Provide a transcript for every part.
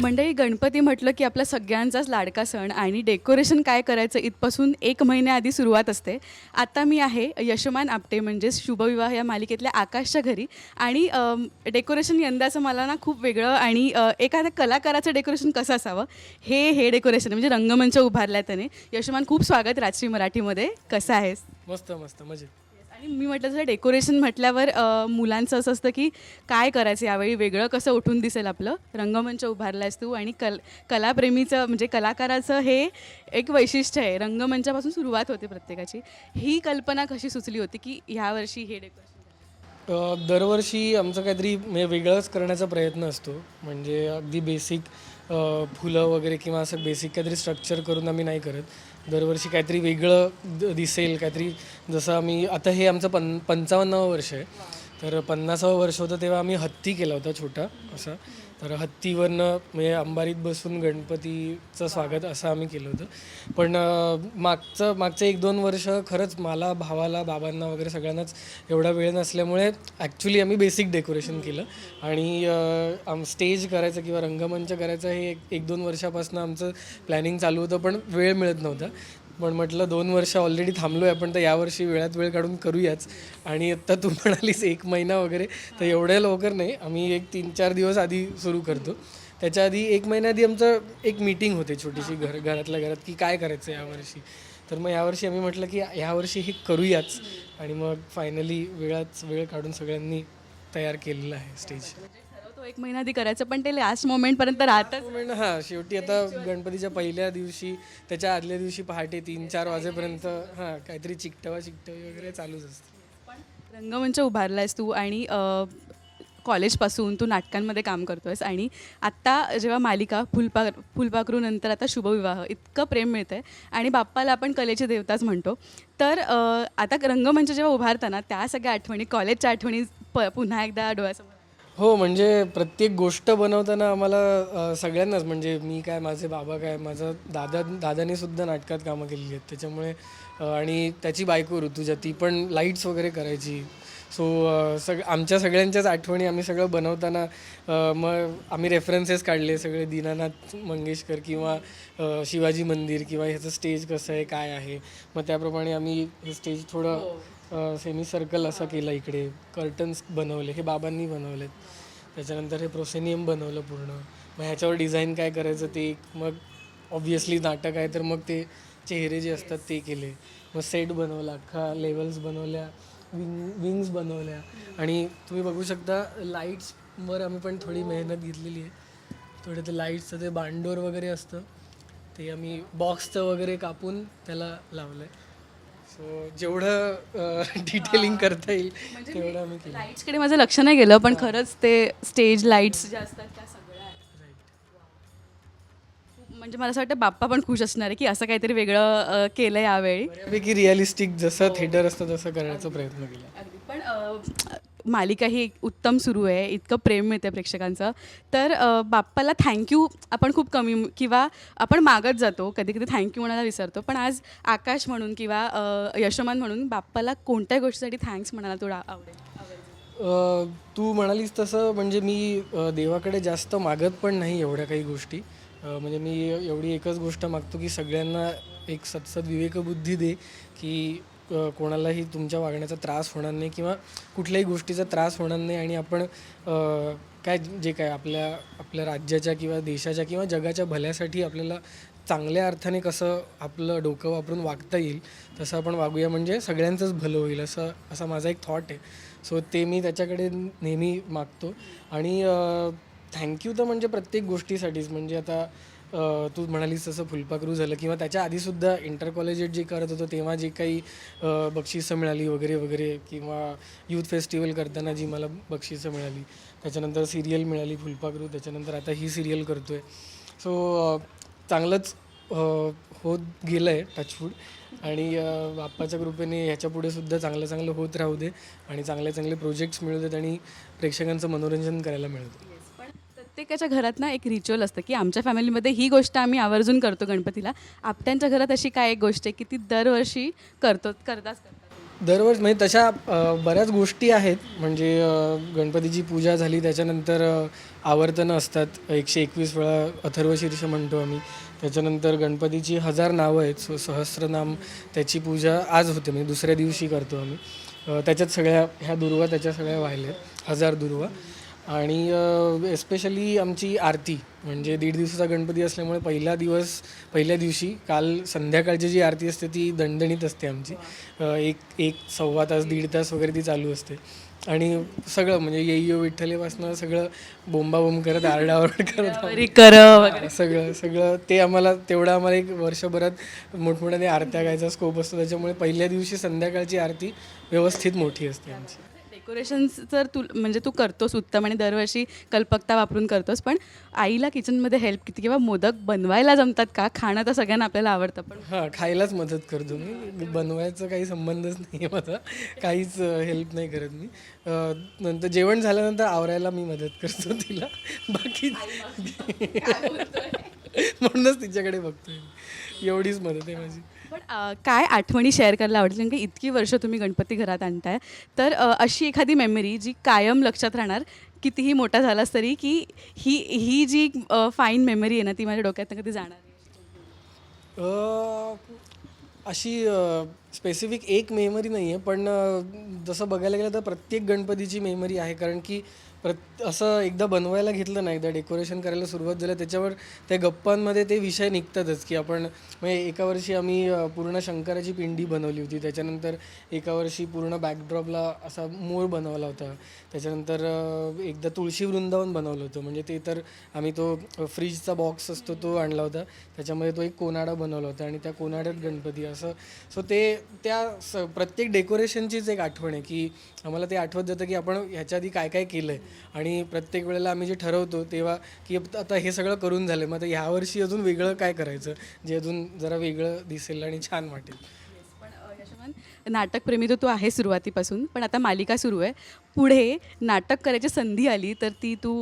मंडळी गणपती म्हटलं की आपला सगळ्यांचाच लाडका सण आणि डेकोरेशन काय करायचं इथपासून एक महिन्याआधी सुरुवात असते. आता मी आहे यशमान आपटे म्हणजेच शुभविवाह या मालिकेतल्या आकाशच्या घरी. आणि डेकोरेशन यंदाचं मला ना खूप वेगळं आणि एखाद्या कलाकाराचं डेकोरेशन कसं असावं हे हे डेकोरेशन म्हणजे रंगमंच उभारला आहे त्याने. यशमान खूप स्वागत राजश्री मराठीमध्ये. कसं आहेस? मस्त मस्त मजेत. आणि मी म्हटलं जसं डेकोरेशन म्हटल्यावर मुलांचं असं असतं की काय करायचं यावेळी? वेगळं कसं उठून दिसेल आपलं? रंगमंच उभारलायस तू आणि कल कलाप्रेमीचं म्हणजे कलाकाराचं हे एक वैशिष्ट्य आहे. रंगमंचापासून सुरुवात होते प्रत्येकाची. ही कल्पना कशी सुचली होती की ह्यावर्षी हे डेकोरेशन दरवर्षी आमचं काहीतरी म्हणजे वेगळंच करण्याचा प्रयत्न असतो. म्हणजे अगदी बेसिक फुलं वगैरे किंवा असं बेसिक काहीतरी स्ट्रक्चर करून आम्ही नाही करत. दरवर्षी काहीतरी वेगळं दिसेल काहीतरी जसं आम्ही आता हे आमचं पन पंचावन्नावं वर्ष आहे. तर पन्नासावं वर्ष होतं तेव्हा आम्ही हत्ती केला होता छोटा असा. तर हत्तीवरनं म्हणजे अंबारीत बसून गणपतीचं स्वागत असं आम्ही केलं होतं. पण मागचं मागचं एक दोन वर्ष खरंच मला भावाला बाबांना वगैरे सगळ्यांनाच एवढा वेळ नसल्यामुळे ॲक्च्युली आम्ही बेसिक डेकोरेशन केलं. आणि आम स्टेज करायचं किंवा रंगमंच करायचं हे एक एक दोन वर्षापासून आमचं प्लॅनिंग चालू होतं पण वेळ मिळत नव्हता. पण म्हटलं दोन वर्ष ऑलरेडी थांबलो आहे आपण तर यावर्षी वेळात वेळ काढून करूयाच. आणि आत्ता तू म्हणालीस एक महिना वगैरे तर एवढ्या लवकर नाही. आम्ही एक तीन चार दिवस आधी सुरू करतो. त्याच्या आधी एक महिन्याआधी आमचं एक मीटिंग होते छोटीशी घर घरातल्या घरात की काय करायचं यावर्षी. तर मग यावर्षी आम्ही म्हटलं की यावर्षी हे करूयाच. आणि मग फायनली वेळाच वेळ काढून सगळ्यांनी तयार केलेलं आहे स्टेज एक महिना आधी करायचं पण ते लास्ट मोमेंटपर्यंत राहतच. मोमेंट हां शेवटी आता गणपतीच्या पहिल्या दिवशी त्याच्या आदल्या दिवशी पहाटे तीन चार वाजेपर्यंत हां काहीतरी चिकटवा चिकटवी वगैरे चालूच असते. रंगमंच उभारलायस तू आणि अ, कॉलेजपासून तू नाटकांमध्ये काम करतोयस आणि आत्ता जेव्हा मालिका फुलपा फुलपाखरू नंतर आता शुभविवाह इतकं प्रेम मिळतं आहे आणि बाप्पाला आपण कलेची देवताच म्हणतो. तर अ, आता रंगमंच जेव्हा उभारताना त्या सगळ्या आठवणी कॉलेजच्या आठवणी प पुन्हा एकदा डोळ्यासमोर हो म्हणजे प्रत्येक गोष्ट बनवताना आम्हाला अ, सगळ्यांनाच म्हणजे मी काय माझे बाबा काय माझा दादा दादाने सुद्धा नाटकात कामं केलेली आहेत. त्याच्यामुळे अ, आणि त्याची बायको ऋतुजा ती पण लाईट्स वगैरे करायची. सो सग आमच्या सगळ्यांच्याच आठवणी आम्ही सगळं बनवताना मग आम्ही रेफरन्सेस काढले सगळे दीनानाथ मंगेशकर किंवा शिवाजी मंदिर किंवा ह्याचं स्टेज कसं आहे काय आहे. मग त्याप्रमाणे आम्ही हे स्टेज थोडं सेमी सर्कल असा केला इकडे. कर्टन्स बनवले हे बाबांनी बनवलेत. त्याच्यानंतर हे प्रोसेनियम बनवलं पूर्ण. मग ह्याच्यावर डिझाईन काय करायचं ते एक मग ऑब्वियसली नाटक आहे तर मग ते चेहरे जे असतात ते केले. मग सेट बनवला अख्खा लेवल्स बनवल्या. विंग विंग्स बनवल्या. आणि तुम्ही बघू शकता लाईट्सवर आम्ही पण थोडी मेहनत घेतलेली आहे. थोडं ते लाईट्सचं ते बांडोर वगैरे असतं. ते आम्ही बॉक्सचं वगैरे कापून त्याला लावलं आहे सो जेवढं डिटेलिंग करता येईल तेवढं आम्ही केलं. लाईट्सकडे माझं लक्ष नाही गेलं पण खरंच ते स्टेज लाईट्स ज्या असतात त्या. म्हणजे मला असं वाटतं बाप्पा पण खुश असणार आहे की असं काहीतरी वेगळं अ, केलं यावेळी. बऱ्यापैकी रिअलिस्टिक जसं थिएटर असतं तसं करण्याचा प्रयत्न केला. अगदी. पण अ, मालिका ही उत्तम सुरू आहे इतकं प्रेम मिळते प्रेक्षकांचं. तर अ, बाप्पाला थँक्यू आपण खूप कमी किंवा आपण मागत जातो कधी कधी थँक्यू म्हणायला विसरतो पण आज आकाश म्हणून किंवा अ, यशमान म्हणून बाप्पाला कोणत्या गोष्टीसाठी थँक्स म्हणायला तुला आवडेल? तू म्हणालीस तसं म्हणजे मी देवाकडे जास्त मागत पण नाही एवढ्या काही गोष्टी. म्हणजे मी एवढी एकच गोष्ट मागतो की सगळ्यांना एक सतसद विवेकबुद्धी दे की कोणालाही तुमच्या वागण्याचा त्रास होणार नाही किंवा कुठल्याही गोष्टीचा त्रास होणार नाही आणि आपण काय जे काय आपल्या आपल्या राज्याच्या किंवा देशाच्या किंवा जगाच्या भल्यासाठी आपल्याला चांगल्या अर्थाने कसं आपलं डोकं वापरून वागता येईल तसं आपण वागूया. म्हणजे सगळ्यांचंच भलं होईल असं असा माझा एक थॉट आहे. सो ते मी त्याच्याकडे नेहमी मागतो. आणि थँक्यू तर म्हणजे प्रत्येक गोष्टीसाठीच. म्हणजे आता तू म्हणालीस तसं फुलपाखरू झालं किंवा त्याच्या आधीसुद्धा इंटर कॉलेजेट जे करत होतो तेव्हा जे काही बक्षिसं मिळाली वगैरे वगैरे किंवा यूथ फेस्टिवल करताना जी मला बक्षिसं मिळाली. त्याच्यानंतर सिरियल मिळाली फुलपाखरू. त्याच्यानंतर आता ही सिरियल करतो आहे सो चांगलंच होत गेलं आहे टचवूड आणि बाप्पाच्या कृपेने ह्याच्यापुढे सुद्धा चांगलं चांगलं होत राहू दे आणि चांगले चांगले प्रोजेक्ट्स मिळू देत आणि प्रेक्षकांचं मनोरंजन करायला मिळतं प्रत्येकाच्या घरात ना एक रिच्युअल असतं की आमच्या फॅमिलीमध्ये ही गोष्ट आम्ही आवर्जून करतो गणपतीला. आपट्यांच्या घरात अशी काय एक गोष्ट आहे की ती दरवर्षी करतो करताच करतात. दरवर्षी म्हणजे तशा बऱ्याच गोष्टी आहेत. म्हणजे गणपतीची पूजा झाली त्याच्यानंतर आवर्तनं असतात. एकशे एकवीस वेळा अथर्वशीर्ष म्हणतो आम्ही. त्याच्यानंतर गणपतीची हजार नावं आहेत. सो सहस्रनाम त्याची पूजा आज होते. म्हणजे दुसऱ्या दिवशी करतो आम्ही. त्याच्यात सगळ्या ह्या दुर्वा त्याच्या सगळ्या वाहिल्या आहेत. हजार दुर्वा. आणि एस्पेशली आमची आरती म्हणजे दीड दिवसाचा गणपती असल्यामुळे पहिला दिवस पहिल्या दिवशी काल संध्याकाळची जी आरती असते ती दणदणीत असते आमची. एक एक सव्वा तास दीड तास वगैरे ती चालू असते. आणि सगळं म्हणजे येईयो विठ्ठलेपासनं सगळं बोंबाबोंब करत आरडाओरड करत कर सगळं सगळं ते आम्हाला तेवढं आम्हाला एक वर्षभरात मोठमोठ्याने आरत्या गायचा स्कोप असतो. त्याच्यामुळे पहिल्या दिवशी संध्याकाळची आरती व्यवस्थित मोठी असते आमची. डेकोरेशन तर तू म्हणजे तू करतोस उत्तम आणि दरवर्षी कल्पकता वापरून करतोस पण आईला किचनमध्ये हेल्प किती किंवा मोदक बनवायला जमतात का? खाणं तर सगळ्यांना आपल्याला आवडतं पण हां खायलाच मदत करतो मी. बनवायचा काही संबंधच नाही आहे माझा. काहीच हेल्प नाही करत मी. नंतर जेवण झाल्यानंतर आवरायला मी मदत करतो तिला. बाकी म्हणूनच तिच्याकडे बघतोय मी. एवढीच मदत आहे माझी. पण अ, काय आठवणी शेअर करायला आवडतील कारण की इतकी वर्ष तुम्ही गणपती घरात आणताय तर अ, अशी एखादी मेमरी जी कायम लक्षात राहणार कितीही मोठा झालास तरी की ही ही जी फाईन मेमरी आहे ना ती माझ्या डोक्यात कधी जाणार नाही. अ, अशी स्पेसिफिक एक मेमरी नाही आहे पण जसं बघायला गेलं तर प्रत्येक गणपतीची मेमरी आहे. कारण की प्रत असं एकदा बनवायला घेतलं ना एकदा डेकोरेशन करायला सुरुवात झालं त्याच्यावर त्या गप्पांमध्ये ते विषय निघतातच की आपण म्हणजे एका वर्षी आम्ही पूर्ण शंकराची पिंडी बनवली होती. त्याच्यानंतर एका वर्षी पूर्ण बॅकड्रॉपला असा मोर बनवला होता. त्याच्यानंतर एकदा तुळशी वृंदावन बनवलं होतं. म्हणजे ते तर आम्ही तो फ्रीजचा बॉक्स असतो तो आणला होता. त्याच्यामध्ये तो एक कोनाडा बनवला होता आणि त्या कोनाड्यात गणपती. असं सो ते त्या स प्रत्येक डेकोरेशनचीच एक आठवण आहे की आम्हाला ते आठवत जातं की आपण ह्याच्या आधी काय काय केलं आहे आणि प्रत्येक वेळेला आम्ही जे ठरवतो तेव्हा की आता हे सगळं करून झालं मग आता ह्यावर्षी अजून वेगळं काय करायचं? जे अजून जरा वेगळं दिसेल आणि छान वाटेल. नाटकप्रेमी तर तू आहे सुरुवातीपासून पण आता मालिका सुरू आहे. पुढे नाटक करायची संधी आली तर ती तू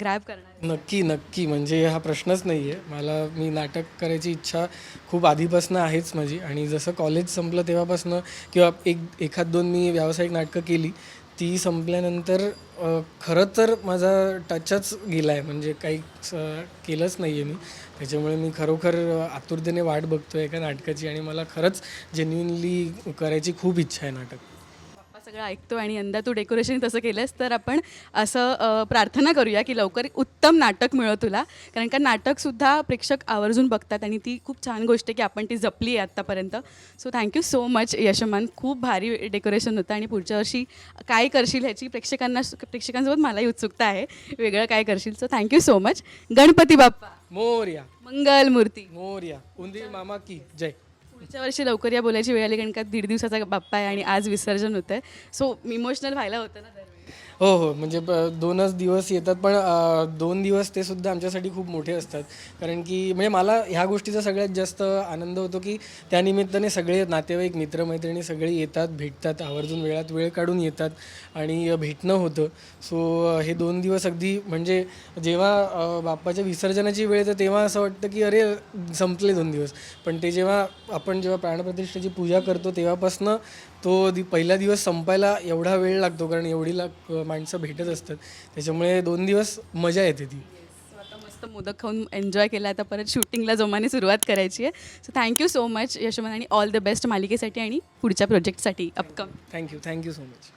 ग्रॅब करणार नक्की नक्की. म्हणजे हा प्रश्नच नाही आहे मला मी नाटक करायची इच्छा खूप आधीपासून आहेच माझी. आणि जसं कॉलेज संपलं तेव्हापासून किंवा एक एखाद दोन मी व्यावसायिक नाटकं केली ती संपल्यानंतर खरं तर माझा टचच गेला आहे म्हणजे काही केलंच नाही आहे मी. त्याच्यामुळे मी खरोखर आतुरतेने वाट बघतो एका नाटकाची. आणि मला खरंच जेन्युनली करायची खूप इच्छा आहे नाटक. सगळं ऐकतो आणि यंदा तू डेकोरेशन तसं केलंस तर आपण असं प्रार्थना करूया की लवकर उत्तम नाटक मिळो तुला. कारण का नाटकसुद्धा प्रेक्षक आवर्जून बघतात आणि ती खूप छान गोष्ट आहे की आपण ती जपली आहे आत्तापर्यंत. So thank you so much Yashman. खूप भारी डेकोरेशन होतं आणि पुढच्या वर्षी काय करशील ह्याची प्रेक्षकांना प्रेक्षकांसोबत मलाही उत्सुकता आहे. वेगळं काय करशील. So thank you so much Ganpati Bappa. Morya. मंगल मूर्ती मोर्या. उंदीर मामा की. जय. पुढच्या वर्षी लवकर या बोलायची वेळ आली कारण का दीड दिवसाचा बाप्पा आहे आणि आज विसर्जन होतं आहे सो इमोशनल व्हायला होतं ना दरवेळी. हो हो. म्हणजे ब- दोनच दिवस येतात पण अ, दोन दिवस ते सुद्धा आमच्यासाठी खूप मोठे असतात. कारण की म्हणजे मला ह्या गोष्टीचा सगळ्यात जास्त आनंद होतो की त्यानिमित्ताने सगळे नातेवाईक मित्रमैत्रिणी सगळे येतात भेटतात आवर्जून वेळात वेळ काढून येतात आणि अ, भेटणं होतं. सो हे दोन दिवस अगदी म्हणजे जेव्हा अ, बाप्पाच्या विसर्जनाची वेळ येते तेव्हा असं वाटतं की अरे संपले दोन दिवस. पण ते जेव्हा आपण जेव्हा प्राणप्रतिष्ठेची पूजा करतो तेव्हापासनं तो दि पहिला दिवस संपायला एवढा वेळ लागतो कारण एवढी लाग माणसं भेटत असतात. त्याच्यामुळे दोन दिवस मजा येते ती. सो आता मस्त मोदक खाऊन एन्जॉय केला. आता परत शूटिंगला जोमाने सुरुवात करायची आहे. So thank you so much Yashwant आणि ऑल द बेस्ट मालिकेसाठी आणि पुढच्या प्रोजेक्टसाठी upcoming thank you thank you so much